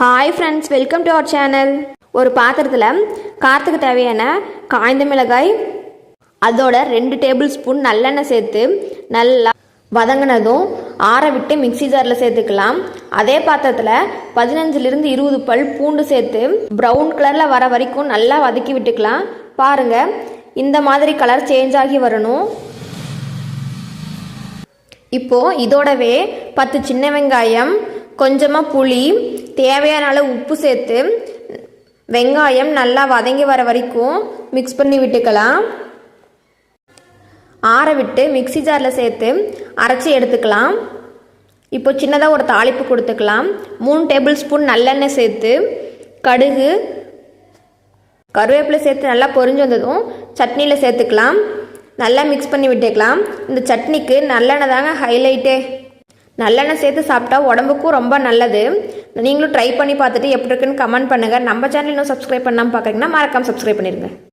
Hi friends welcome to our channel ஒரு பாத்திரத்தில் காரத்துக்கு தேவையான காய்ந்த மிளகாய் அதோட ரெண்டு டேபிள் ஸ்பூன் நல்லெண்ணெய் சேர்த்து நல்லா வதங்கினதும் ஆற விட்டு மிக்ஸி ஜாரில் சேர்த்துக்கலாம். அதே பாத்திரத்தில் பதினஞ்சுலேருந்து இருபது பல் பூண்டு சேர்த்து ப்ரௌன் கலரில் வர வரைக்கும் நல்லா வதக்கி விட்டுக்கலாம். பாருங்கள் இந்த மாதிரி கலர் சேஞ்ச் ஆகி வரணும். இப்போது இதோடவே பத்து சின்ன வெங்காயம் கொஞ்சமாக புளி தேவையான அளவு உப்பு சேர்த்து வெங்காயம் நல்லா வதங்கி வர வரைக்கும் மிக்ஸ் பண்ணி விட்டுக்கலாம். ஆற விட்டு மிக்ஸி ஜாரில் சேர்த்து அரைச்சி எடுத்துக்கலாம். இப்போ சின்னதாக ஒரு தாளிப்பு கொடுத்துக்கலாம். மூணு டேபிள் ஸ்பூன் நல்லெண்ணெய் சேர்த்து கடுகு கருவேப்பிலை சேர்த்து நல்லா பொரிஞ்சு வந்ததும் சட்னியில் சேர்த்துக்கலாம். நல்லா மிக்ஸ் பண்ணி விட்டுக்கலாம். இந்த சட்னிக்கு நல்லெண்ணெய் தாங்க ஹைலைட்டே நல்லெண்ணெய் சேர்த்து சாப்பிட்டா உடம்புக்கும் ரொம்ப நல்லது. நீங்களும் ட்ரை பண்ணி பார்த்துட்டு எப்படி இருக்குன்னு கமெண்ட் பண்ணுங்கள் நம்ம சேனல் இன்னும் சப்ஸ்கிரைப் பண்ணாமல் பார்க்குறீங்கன்னா மறக்காமல் சப்ஸ்கிரைப் பண்ணிடுங்க